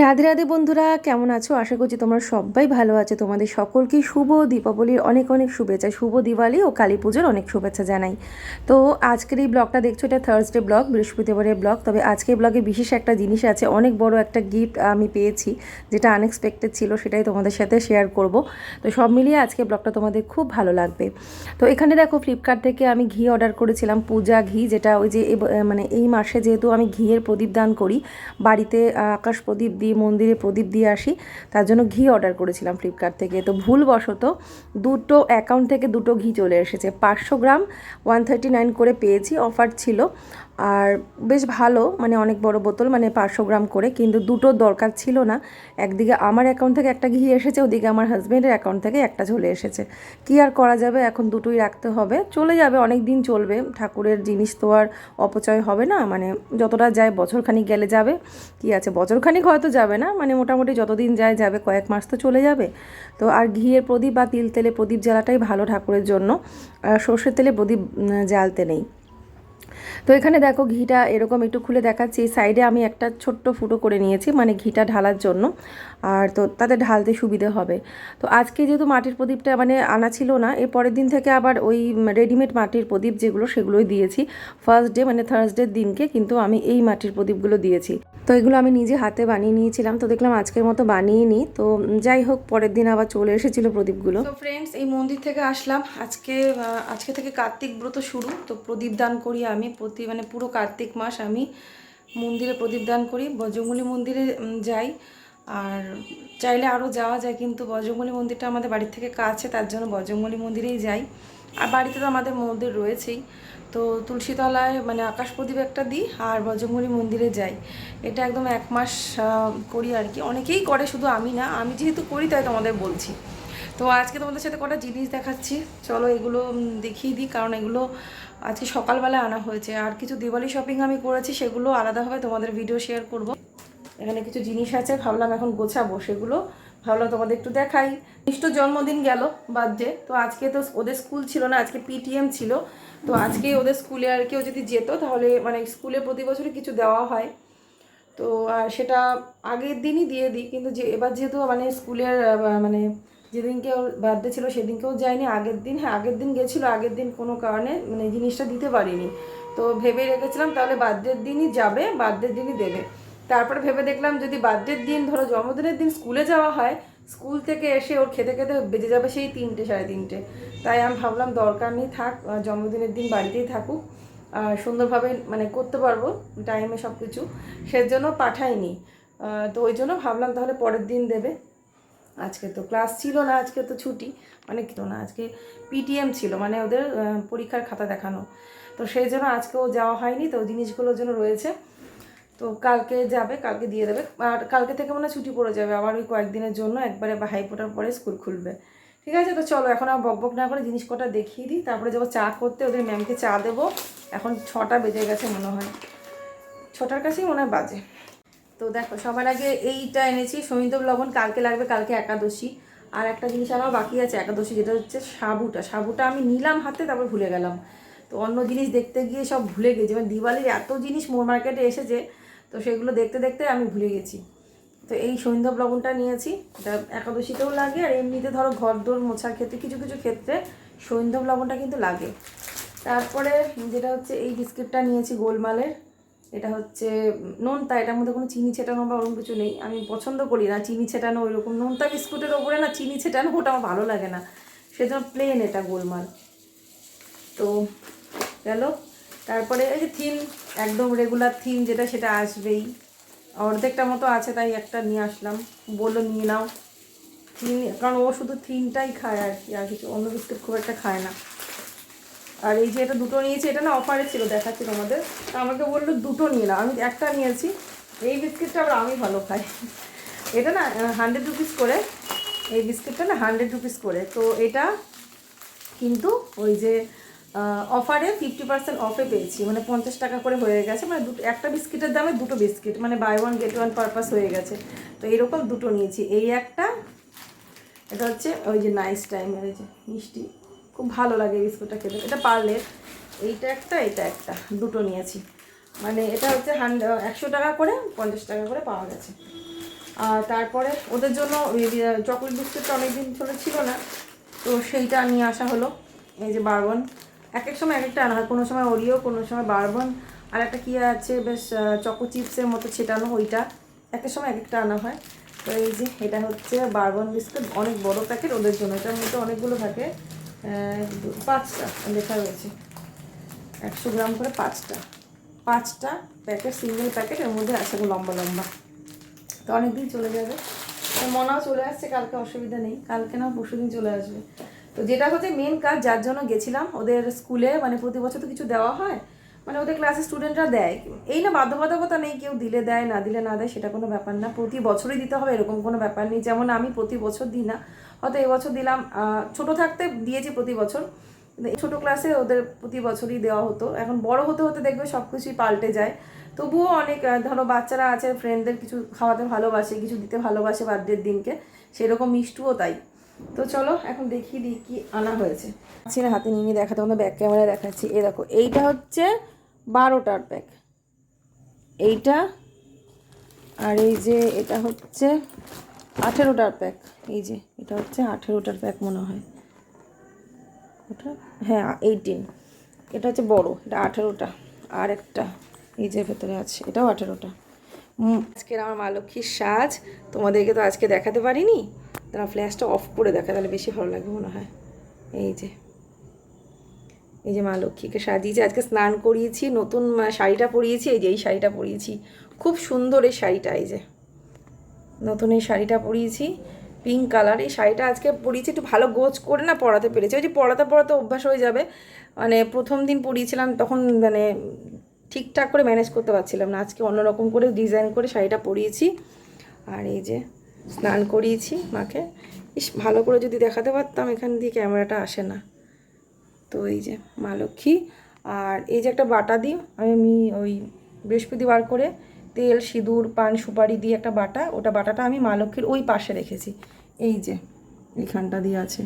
রাধে রাধে বন্ধুরা, কেমন আছো? আশা করছি তোমরা সবাই ভালো আছো। তোমাদের সকলকে শুভ দীপাবলির অনেক অনেক শুভেচ্ছা। শুভ দিওয়ালি ও কালী পুজোর অনেক শুভেচ্ছা জানাই। তো আজকের এই ব্লগটা দেখছ, এটা থার্সডে ব্লগ, বৃহস্পতিবারের ব্লগ। তবে আজকের ব্লগে বিশেষ একটা জিনিস আছে, অনেক বড় একটা গিফট আমি পেয়েছি, যেটা আনএক্সপেক্টেড ছিল, সেটাই তোমাদের সাথে শেয়ার করব। তো সব মিলিয়ে আজকে ব্লগটা তোমাদের খুব ভালো লাগবে। তো এখানে দেখো ফ্লিপকার্ট থেকে আমি ঘি অর্ডার করেছিলাম, পূজা ঘি, যেটা ওই যে মানে এই মাসে যেহেতু আমি ঘিয়ের প্রদীপ দান করি, বাড়িতে আকাশ প্রদীপ দিই মন্দিরে প্রদীপ দিয়ে আসি। তার জন্য ঘি অর্ডার করেছিলাম ফ্লিপকার্ট থেকে। তো ভুলবশত দুটো অ্যাকাউন্ট থেকে দুটো ঘি চলে এসেছে। পাঁচশো গ্রাম ওয়ান থার্টি নাইন করে পেয়েছি। অফার ছিল। আর বেশ ভালো মানে অনেক বড় বোতল মানে পাঁচশো গ্রাম করে, কিন্তু দুটো দরকার ছিল না। একদিকে আমার অ্যাকাউন্ট থেকে একটা ঘি এসেছে, ওদিকে আমার হাজব্যান্ডের অ্যাকাউন্ট থেকে একটা চলে এসেছে। কি আর করা যাবে? এখন দুটোই রাখতে হবে। চলে যাবে, অনেক দিন চলবে। ঠাকুরের জিনিস তো আর অপচয় হবে না মানে যতটা যায় বছরখানিক গেলে যাবে। কি আছে? বছরখানিক হয়তো যাবে না মানে মোটামুটি যতদিন যায়, যাবে। কয়েক মাস তো চলে যাবে। তো আর ঘিয়ের প্রদীপ বা তিল তেলে প্রদীপ জ্বালাটাই ভালো ঠাকুরের জন্য। সর্ষের তেলে প্রদীপ জ্বালতে নেই। তো এখানে দেখো ঘিটা এরকম একটু খুলে দেখাচ্ছি। সাইডে আমি একটা ছোট্ট ফুটো করে নিয়েছি মানে ঘিটা ঢালার জন্য। আর তো তাতে ঢালতে সুবিধে হবে। তো আজকে যেহেতু মাটির প্রদীপটা মানে আনা ছিল না, এর পরের দিন থেকে আবার ওই রেডিমেড মাটির প্রদীপ যেগুলো সেগুলোই দিয়েছি। ফার্স্ট ডে মানে থার্সডের দিনকে কিন্তু আমি এই মাটির প্রদীপগুলো দিয়েছি। তো এগুলো আমি নিজে হাতে বানিয়ে নিয়েছিলাম। তো দেখলাম আজকের মতো বানিয়ে নিই। তো যাই হোক, পরের দিন আবার চলে এসেছিল প্রদীপগুলো। তো ফ্রেন্ডস এই মন্দির থেকে আসলাম। আজকে আজকে থেকে কার্তিক ব্রত শুরু। তো প্রদীপ দান করি আমি প্রতি মানে পুরো কার্তিক মাস আমি মন্দিরে প্রদীপ দান করি বজরঙ্গলী মন্দিরে যাই। আর চাইলে আরও যাওয়া যায়, কিন্তু বজরঙ্গলী মন্দিরটা আমাদের বাড়ির থেকে কাছে, তার জন্য বজরঙ্গলী মন্দিরেই যাই। আর বাড়িতে তো আমাদের মন্দির রয়েছেই। তো তুলসীতলায় মানে আকাশ প্রদীপ একটা দিই আর বজরঙ্গলী মন্দিরে যাই। এটা একদম এক মাস করি আর কি। অনেকেই করে, শুধু আমি না, আমি যেহেতু করি তাই তোমাদের বলছি। তো আজকে তোমাদের সাথে কটা জিনিস দেখাচ্ছি। চলো এগুলো দেখিয়ে দিই, কারণ এগুলো আজকে সকালবেলা আনা হয়েছে। আর কিছু দিওয়ালি শপিং আমি করেছি, সেগুলো আলাদাভাবে তোমাদের ভিডিও শেয়ার করব। এখানে কিছু জিনিস আছে, ভাবলাম এখন গোছাবো সেগুলো। ভাবলাম তোমাদের একটু দেখাই। মিষ্ট জন্মদিন গেল বার্থডে তো আজকে তো ওদের স্কুল ছিল না, আজকে পিটিএম ছিল। তো আজকে ওদের স্কুলে আর কেউ যদি যেত, তাহলে মানে স্কুলে প্রতি বছরই কিছু দেওয়া হয়। তো সেটা আগের দিনই দিয়ে দিই, কিন্তু যে, এবার যেহেতু মানে স্কুলের মানে যেদিনকে ওর বার্থডে ছিল সেদিনকেও যায়নি, আগের দিন হ্যাঁ আগের দিন গেছিল, আগের দিন কোনো কারণে মানে জিনিসটা দিতে পারিনি। তো ভেবে রেখেছিলাম তাহলে বার্থডের দিনই যাবে বার্থডের দিনই দেবে। তারপরে ভেবে দেখলাম যদি বার্থডের দিন, ধরো জন্মদিনের দিন স্কুলে যাওয়া হয় স্কুল থেকে এসে ওর খেতে খেতে বেজে যাবে সেই তিনটে, সাড়ে তিনটে। তাই আমি ভাবলাম দরকার নেই থাক জন্মদিনের দিন বাড়িতেই থাকুক সুন্দরভাবে মানে করতে পারব টাইমে সব কিছু সেজন্য পাঠাইনি। তো ওই জন্য ভাবলাম তাহলে পরের দিন দেবে। আজকে তো ক্লাস ছিল না, আজকে তো ছুটি মানে কি তো না, আজকে পিটিএম ছিল মানে ওদের পরীক্ষার খাতা দেখানো। তো সেই জন্য আজকেও যাওয়া হয়নি, তো জিনিসগুলোর জন্য রয়েছে। তো কালকে যাবে, কালকে দিয়ে দেবে। আর কালকে থেকে মনে ছুটি পড়ে যাবে, আবার ওই কয়েকদিনের জন্য একবারে ভাই ফোটার পরে স্কুল খুলবে। ঠিক আছে, তো চলো এখন আর বক বক না করে জিনিস কটা দেখিয়ে দিই, তারপরে যাব চা করতে, ওদের ম্যামকে চা দেবো। এখন ছটা বেজে গেছে মনে হয়। ছটার কাছেই মনে হয় বাজে। তো দেখো, সবার আগে এইটা এনেছি। সমিন্দব লবণ কালকে লাগবে, কালকে একাদশী। আর একটা জিনিস আমার বাকি আছে একাদশী, যেটা হচ্ছে সাবুটা। সাবুটা আমি নিলাম হাতে, তারপর ভুলে গেলাম। তো অন্য জিনিস দেখতে গিয়ে সব ভুলে গেছি। মানে দিওয়ালির এত জিনিস মোর মার্কেটে এসেছে, তো সেগুলো দেখতে দেখতে আমি ভুলে গেছি। তো এই সৈন্ধব লবণটা নিয়েছি। এটা একাদশীতেও লাগে, আর এমনিতে ধরো ঘর দোর মোছার ক্ষেত্রে কিছু কিছু ক্ষেত্রে সৈন্ধব লবণটা কিন্তু লাগে। তারপরে যেটা হচ্ছে এই বিস্কিটটা নিয়েছি গোলমালের। এটা হচ্ছে নোনতা, এটার মধ্যে কোনো চিনি ছেটানো বা ওরকম কিছু নেই। আমি পছন্দ করি না চিনি ছেটানো ওই রকম নোনতা বিস্কুটের ওপরে না চিনি ছেটানো, ওটা আমার ভালো লাগে না। সেজন্য প্লেন এটা গোলমাল। তো গেল। তারপরে এই যে থিম একদম রেগুলার থিম যেটা, সেটা আসবেই। অর্ধেকটা মতো আছে, তাই একটা নিয়ে আসলাম। বলল, নিয়ে নাও। থিম কারণ ও শুধু থিমটাই খায় আর কি, আর কিছু অন্য বিস্কুট খুব একটা খায় না। আর এই যে এটা দুটো নিয়েছি, এটা না অফারে ছিল, দেখাচ্ছি তোমাদের। তা আমাকে বলল দুটো নিয়ে নাও, আমি একটা নিয়েছি। এই বিস্কিটটা আবার আমি ভালো খাই। এটা না হান্ড্রেড রুপিস করে। এই বিস্কিটটা না হান্ড্রেড রুপিস করে। তো এটা কিন্তু ওই যে অফারে ফিফটি পার্সেন্ট অফে পেয়েছি। মানে পঞ্চাশ টাকা করে হয়ে গেছে। মানে দুটো, একটা বিস্কিটের দামে দুটো বিস্কিট। মানে buy one get one purpose হয়ে গেছে। তো এরকম দুটো নিয়েছি। এই একটা, এটা হচ্ছে ওই যে নাইস টাইমের যে মিষ্টি। খুব ভালো লাগে বিস্কুটটা খেতে। এটা পার্লের এইটা একটা, এটা একটা, দুটো নিয়েছি। মানে এটা হচ্ছে হান্ড একশো টাকা করে, পঞ্চাশ টাকা করে পাওয়া গেছে। আর তারপরে ওদের জন্য চকলেট বিস্কুটটা অনেকদিন ধরে ছিল না, তো সেইটা নিয়ে আসা হলো। এই যে বারবন, এক এক সময় এক একটা আনা হয় কোনো সময় ওরিও কোনো সময় বারবন। আর একটা কী আছে, বেশ চকো চিপসের মতো ছেটানো ওইটা, এক এক সময় এক একটা আনা হয়। তো এই যে এটা হচ্ছে বারবন বিস্কুট, অনেক বড় প্যাকেট, ওদের জন্য। এটার মধ্যে অনেকগুলো থাকে। পাঁচটা লেখা রয়েছে। একশো গ্রাম করে পাঁচটা। পাঁচটা প্যাকেট সিঙ্গেল প্যাকেট এর মধ্যে আছে লম্বা লম্বা। তো অনেকদিন চলে যাবে। মনাও চলে আসছে, কালকে অসুবিধা নেই। কালকে না পরশু দিন চলে আসবে। তো যেটা হচ্ছে মেন কাজ, যার জন্য গেছিলাম, ওদের স্কুলে মানে প্রতি বছর তো কিছু দেওয়া হয় মানে ওদের ক্লাসের স্টুডেন্টরা দেয়। এই না, বাধ্যবাধকতা নেই, কেউ দিলে দেয়, না দিলে না দেয়, সেটা কোনো ব্যাপার না। প্রতি বছরই দিতে হবে, এরকম কোনো ব্যাপার নেই। যেমন আমি প্রতি বছর দিই না হয়তো এবছর দিলাম ছোট থাকতে দিয়েছি প্রতি বছর। ছোটো ক্লাসে ওদের প্রতি বছরই দেওয়া হতো। এখন বড় হতে হতে দেখবে সব কিছুই পাল্টে যায়। তবুও অনেক ধরো বাচ্চারা আছে ফ্রেন্ডদের কিছু খাওয়াতে ভালোবাসে, কিছু দিতে ভালোবাসে বার্থডের দিনকে। সেরকম মিষ্টুও তাই। তো চলো, এখন দেখিয়ে দিই কি আনা হয়েছে। আছি না হাতে নিয়ে দেখাতে আমাদের ব্যাক ক্যামেরায় দেখাচ্ছি। এ দেখো, এইটা হচ্ছে বারোটার প্যাক এইটা, আর এই যে এটা হচ্ছে আঠেরোটার প্যাক এই যে, এটা হচ্ছে আঠেরোটার প্যাক মনে হয়। ওটা? হ্যাঁ এইটিন এটা হচ্ছে বড়, এটা আঠেরোটা। আর একটা এই যে ভেতরে আছে, এটাও আঠেরোটা। আজকের আমার মা লক্ষ্মীর সাজ, তোমাদেরকে তো আজকে দেখাতে পারিনি। তারা ফ্ল্যাশটা অফ করে দেখা, তাহলে বেশি ভালো লাগবে মনে হয়। এই যে। এই যে মা লক্ষ্মীকে সাজিয়েছি, আজকে স্নান করিয়েছি, নতুন শাড়িটা পরিয়েছি, এই যে এই শাড়িটা পরিয়েছি। খুব সুন্দর এই শাড়িটা, এই যে। নতুন এই শাড়িটা পরিয়েছি পিঙ্ক কালার এই শাড়িটা আজকে পরিয়েছি, একটু ভালো গোছ করে না পরাতে পেরেছি। ওই যে পরাতে পরাতে অভ্যাস হয়ে যাবে মানে প্রথম দিন পরিয়েছিলাম, তখন মানে ঠিকঠাক করে ম্যানেজ করতে পারছিলাম না। আজকে অন্যরকম করে ডিজাইন করে শাড়িটা পরিয়েছি, আর এই যে স্নান করিয়েছি মাকে। ইস, ভালো করে যদি দেখাতে পারতাম, এখান দিয়ে ক্যামেরাটা আসে না। তো এই যে মা লক্ষ্মী, আর এই যে একটা বাটা দিই আমি ওই বৃহস্পতিবার করে তেল, সিঁদুর, পান, সুপারি দিয়ে একটা বাটা, ওটা বাটাটা আমি মা লক্ষ্মীর ওই পাশে রেখেছি। এই যে, এইখানটা দিয়ে আছে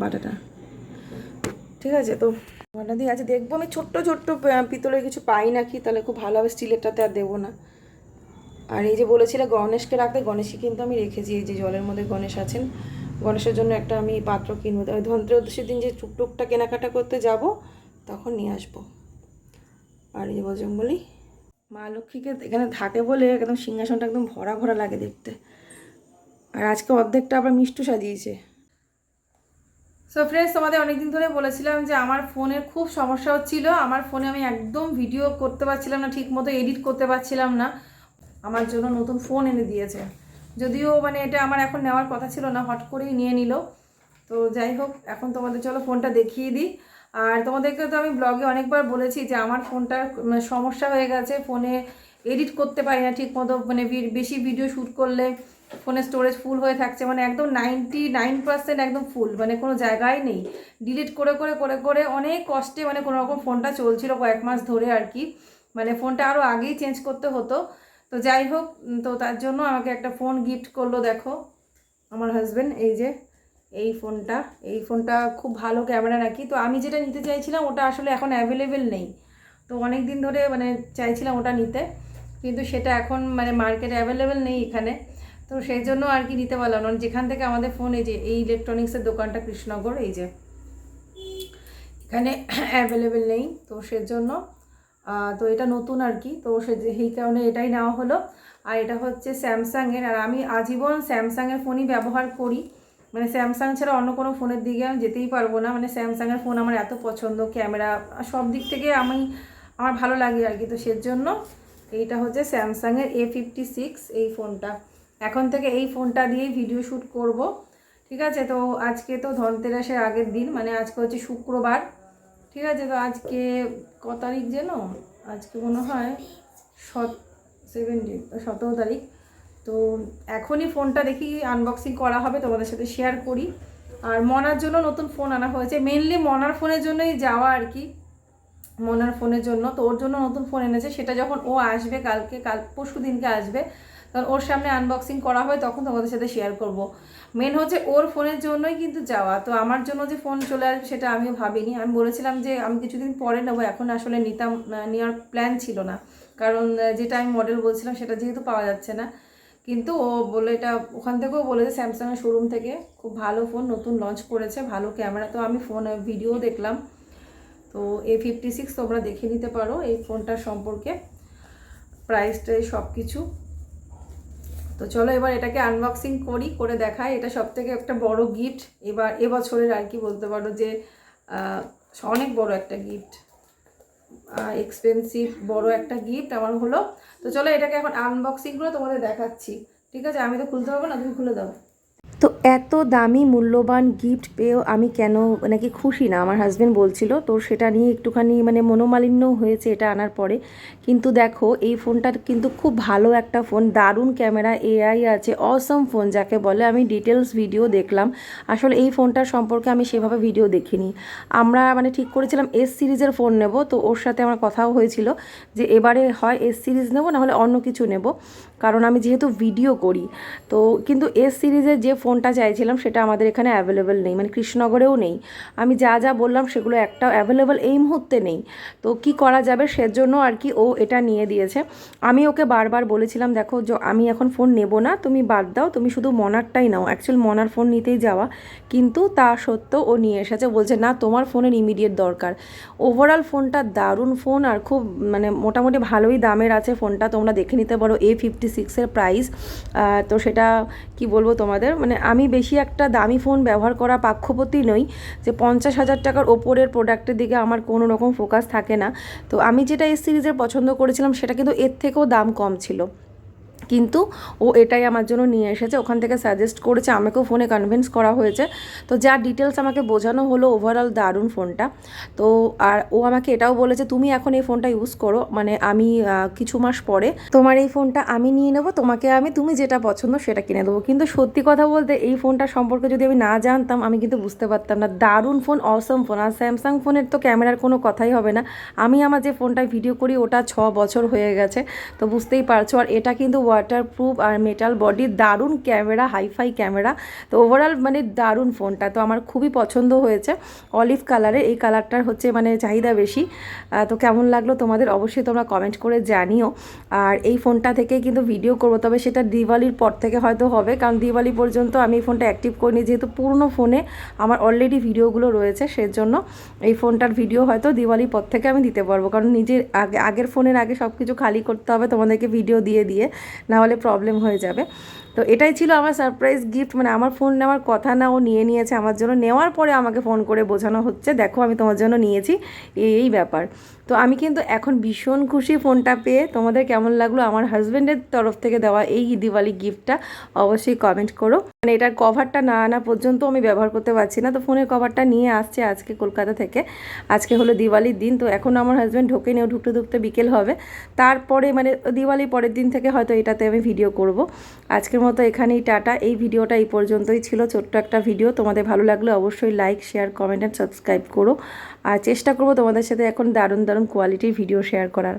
বাটাটা। ঠিক আছে, তো বাটা দিয়ে আছে। দেখব আমি ছোট্ট ছোট্ট পিতলের কিছু পাই নাকি, তাহলে খুব ভালো হবে, স্টিলেরটাতে আর দেবো না। আর এই যে বলেছিলে গণেশকে রাখতে গণেশকে কিন্তু আমি রেখেছি। এই যে জলের মধ্যে গণেশ আছেন, গণেশের জন্য একটা আমি পাত্র কিনবো। ওই ধনত্রয়োদশীর দিন যে টুকটুকটা কেনাকাটা করতে যাব, তখন নিয়ে আসব। আর এই বজরঙ্গলি মা লক্ষ্মীকে এখানে থাকে বলে একদম সিংহাসনটা একদম ভরা ভরা লাগে দেখতে। আর আজকে অর্ধেকটা আবার মিষ্টু সাজিয়েছে। সো ফ্রেন্ডস তোমাদের অনেকদিন ধরে বলেছিলাম যে আমার ফোনের খুব সমস্যা হচ্ছিল। আমার ফোনে আমি একদম ভিডিও করতে পারছিলাম না ঠিক মতো এডিট করতে পারছিলাম না। আমার জন্য নতুন ফোন এনে দিয়েছে। যদিও মানে এটা আমার এখন নেওয়ার কথা ছিল না, হট করেই নিয়ে নিল। তো যাই হোক, এখন তোমাদের চলো ফোনটা দেখিয়ে দিই। আর তোমাদেরকে তো আমি ব্লগে অনেকবার বলেছি যে আমার ফোনটার মানে সমস্যা হয়ে গেছে, ফোনে এডিট করতে পারি না ঠিক মতো মানে বেশি ভিডিও শ্যুট করলে ফোনে স্টোরেজ ফুল হয়ে থাকছে মানে একদম নাইনটি নাইন পার্সেন্ট একদম ফুল মানে কোনো জায়গায় নেই। ডিলিট করে করে করে করে অনেক কষ্টে মানে কোনো রকম ফোনটা চলছিল কয়েক মাস ধরে আর কি মানে ফোনটা আরও আগেই চেঞ্জ করতে হতো। তো যাই হোক তো তার জন্য আমাকে একটা ফোন গিফট করল, দেখো, আমার হাজব্যান্ড এই যে এই ফোনটা এই ফোনটা খুব ভালো ক্যামেরা নাকি তো আমি যেটা নিতে চাইছিলাম, ওটা আসলে এখন অ্যাভেলেবেল নেই। তো অনেক দিন ধরে মানে চাইছিলাম ওটা নিতে, কিন্তু সেটা এখন মানে মার্কেটে অ্যাভেলেবেল নেই এখানে। তো সেই জন্য আর কি নিতে পারলাম না। যেখান থেকে আমাদের ফোন এই যে, এই ইলেকট্রনিক্সের দোকানটা কৃষ্ণনগর, এই যে। এখানে অ্যাভেলেবেল নেই, তো সেজন্য তো এটা নতুন আর কি। তো সে সেই কারণে এটাই নেওয়া হলো। আর এটা হচ্ছে স্যামসাংয়ের, আর আমি আজীবন স্যামসাংয়ের ফোনই ব্যবহার করি। মানে স্যামসাং ছাড়া অন্য কোনো ফোনের দিকে আমি যেতেই পারব না। মানে স্যামসাংয়ের ফোন আমার এত পছন্দ, ক্যামেরা সব দিক থেকে আমি, আমার ভালো লাগে আর কি। তো সেজন্য এইটা হচ্ছে স্যামসাংয়ের এ ফিফটি সিক্স এই ফোনটা। এখন থেকে এই ফোনটা দিয়েই ভিডিও শ্যুট করব। ঠিক আছে? তো আজকে তো ধনতেরাসের আগের দিন মানে আজকে হচ্ছে শুক্রবার। ঠিক আছে? তো আজকে ক তারিখ যেন? আজকে মনে হয় সত সেভেন্টিন সতেরো তারিখ। তো এখনই ফোনটা দেখি আনবক্সিং করা হবে, তোমাদের সাথে শেয়ার করি। আর মনার জন্য নতুন ফোন আনা হয়েছে মেনলি মনার ফোনের জন্যই যাওয়া আর কি। মনার ফোনের জন্য, তো ওর জন্য নতুন ফোন এনেছে, সেটা যখন ও আসবে কালকে, কাল পরশু দিনকে আসবে, তখন ওর সামনে আনবক্সিং করা হয়, তখন তোমাদের সাথে শেয়ার করব। মেন হচ্ছে ওর ফোনের জন্যই কিন্তু যাওয়া, তো আমার জন্য যে ফোন চলে আসবে সেটা আমিও ভাবিনি। আমি বলেছিলাম যে আমি কিছুদিন পরে নেব, এখন আসলে নিতাম নেওয়ার প্ল্যান ছিল না। কারণ যেটা আমি মডেল বলছিলাম, সেটা যেহেতু পাওয়া যাচ্ছে না কিন্তু ও বলে এটা, ওখান থেকেও বলেছে স্যামসাংয়ের শোরুম থেকে খুব ভালো ফোন নতুন লঞ্চ করেছে, ভালো ক্যামেরা তো আমি ফোনে ভিডিও দেখলাম। তো এ ফিফটি সিক্স তোমরা দেখে নিতে পারো এই ফোনটার সম্পর্কে। প্রাইসটাই সব কিছু তো চলো এবার এটাকে আনবক্সিং করি, করে দেখাই। এটা সব থেকে একটা বড় গিফট এবার, এবছরের আর কি বলতে পারো যে অনেক বড় একটা গিফট এক্সপেন্সিভ বড় একটা গিফট আমার হলো। তো চলো এটাকে এখন আনবক্সিং করে তোমাদের দেখাচ্ছি। ঠিক আছে? আমি তো খুলতে পারব না, তুমি খুলে দাও। তো এত দামি মূল্যবান গিফট পেয়েও আমি কেন নাকি খুশি না? আমার হাজব্যান্ড বলছিল তো সেটা নিয়ে একটুখানি মানে মনোমালিন্য হয়েছে এটা আনার পরে। কিন্তু দেখো, এই ফোনটার কিন্তু খুব ভালো একটা ফোন, দারুণ ক্যামেরা এআই আছে অসম ফোন যাকে বলে। আমি ডিটেলস ভিডিও দেখলাম। আসলে এই ফোনটার সম্পর্কে আমি সেভাবে ভিডিও দেখিনি। আমরা মানে ঠিক করেছিলাম এস সিরিজের ফোন নেব। তো ওর সাথে আমার কথাও হয়েছিল যে, এবারে হয় এস সিরিজ নেব, না হলে অন্য কিছু নেব। কারণ আমি যেহেতু ভিডিও করি। তো কিন্তু এস সিরিজের যে ফোনটা চাইছিলাম, সেটা আমাদের এখানে অ্যাভেলেবেল নেই মানে কৃষ্ণনগরেও নেই। আমি যা যা বললাম, সেগুলো একটা অ্যাভেলেবেল এই মুহূর্তে নেই। তো কি করা যাবে, সেজন্য আর কি ও এটা নিয়ে দিয়েছে। আমি ওকে বারবার বলেছিলাম, দেখো, যে, আমি এখন ফোন নেব না, তুমি বাদ দাও, তুমি শুধু মনারটাই নাও। অ্যাকচুয়াল মনার ফোন নিতেই যাওয়া। কিন্তু তা সত্ত্বেও ও নিয়ে এসেছে, বলছে, না, তোমার ফোনের ইমিডিয়েট দরকার। ওভারঅল ফোনটা দারুণ ফোন আর খুব মানে মোটামুটি ভালোই দামের আছে ফোনটা তোমরা দেখে নিতে পারো এ ফিফটি সিক্সের প্রাইস তো সেটা কি বলব তোমাদের? মানে আমি বেশি একটা দামি ফোন ব্যবহার করা পাক্ষপতি নই, যে পঞ্চাশ হাজার টাকার ওপরের প্রোডাক্টের দিকে আমার কোনো রকম ফোকাস থাকে না। তো আমি যেটা এই সিরিজের পছন্দ করেছিলাম, সেটা কিন্তু এর থেকেও দাম কম ছিল। কিন্তু ও এটাই আমার জন্য নিয়ে এসেছে, ওখান থেকে সাজেস্ট করেছে, আমাকেও ফোনে কনভিন্স করা হয়েছে। তো যা ডিটেলস আমাকে বোঝানো হলো ওভারঅল দারুণ ফোনটা তো আর ও আমাকে এটাও বলেছে, তুমি এখন এই ফোনটা ইউজ করো। মানে আমি কিছু মাস পরে তোমার এই ফোনটা আমি নিয়ে নেব, তোমাকে আমি, তুমি যেটা পছন্দ সেটা কিনে দেবো। কিন্তু সত্যি কথা বলতে এই ফোনটা সম্পর্কে যদি আমি না জানতাম, আমি কিন্তু বুঝতে পারতাম না। দারুণ ফোন অসম ফোন আর স্যামসাং ফোনের তো ক্যামেরার কোনো কথাই হবে না। আমি আমার যে ফোনটায় ভিডিও করি, ওটা ছ বছর হয়ে গেছে, তো বুঝতেই পারছ। আর এটা কিন্তু ওয়াটারপ্রুফ আর মেটাল বডি দারুণ ক্যামেরা হাইফাই ক্যামেরা তো ওভারঅল মানে দারুণ ফোনটা। তো আমার খুবই পছন্দ হয়েছে। অলিভ কালারে এই কালারটার হচ্ছে মানে চাহিদা বেশি। তো কেমন লাগল তোমাদের অবশ্যই তোমরা কমেন্ট করে জানিও। আর এই ফোনটা থেকে কিন্তু ভিডিও করব। তবে সেটা দিওয়ালির পর থেকে হয়তো হবে। কারণ দিওয়ালি পর্যন্ত আমি এই ফোনটা অ্যাক্টিভ করিনি। যেহেতু পুরনো ফোনে আমার অলরেডি ভিডিওগুলো রয়েছে, সেজন্য এই ফোনটার ভিডিও হয়তো দিওয়ালির পর থেকে আমি দিতে পারব। কারণ নিজের আগে, আগের ফোনের আগে সব কিছু খালি করতে হবে তোমাদেরকে ভিডিও দিয়ে দিয়ে। না হলে প্রবলেম হয়ে যাবে। তো এটাই ছিল আমার সারপ্রাইজ গিফট মানে আমার ফোন নেওয়ার কথা না, ও নিয়ে নিয়েছে আমার জন্য। নেওয়ার পরে আমাকে ফোন করে বোঝানো হচ্ছে, দেখো আমি তোমার জন্য নিয়েছি এই ব্যাপার। তো আমি কিন্তু এখন ভীষণ খুশি ফোনটা পেয়ে। তোমাদের কেমন লাগল? আমার হাজব্যান্ডের তরফ থেকে দেওয়া এই দিওয়ালি গিফটটা অবশ্যই কমেন্ট করো। মানে এটার কভারটা না আনা পর্যন্ত আমি ব্যবহার করতে পারছি না। তো ফোনের কভারটা নিয়ে আসছে আজকে কলকাতা থেকে। আজকে হলো দিওয়ালির দিন। তো এখন আমার হাজব্যান্ড ঢোকে নিয়েও ঢুকতে ঢুকতে বিকেল হবে। তারপরে মানে দিওয়ালি পরের দিন থেকে হয়তো এটাতে আমি ভিডিও করব। আজকের মতো এখানেই টাটা। এই ভিডিওটা এই পর্যন্তই ছিল। ছোট্ট একটা ভিডিও তোমাদের ভালো লাগলে অবশ্যই like share comment and subscribe করো। আর চেষ্টা করব তোমাদের সাথে এখন দারুণ দারুণ কোয়ালিটির ভিডিও শেয়ার করার।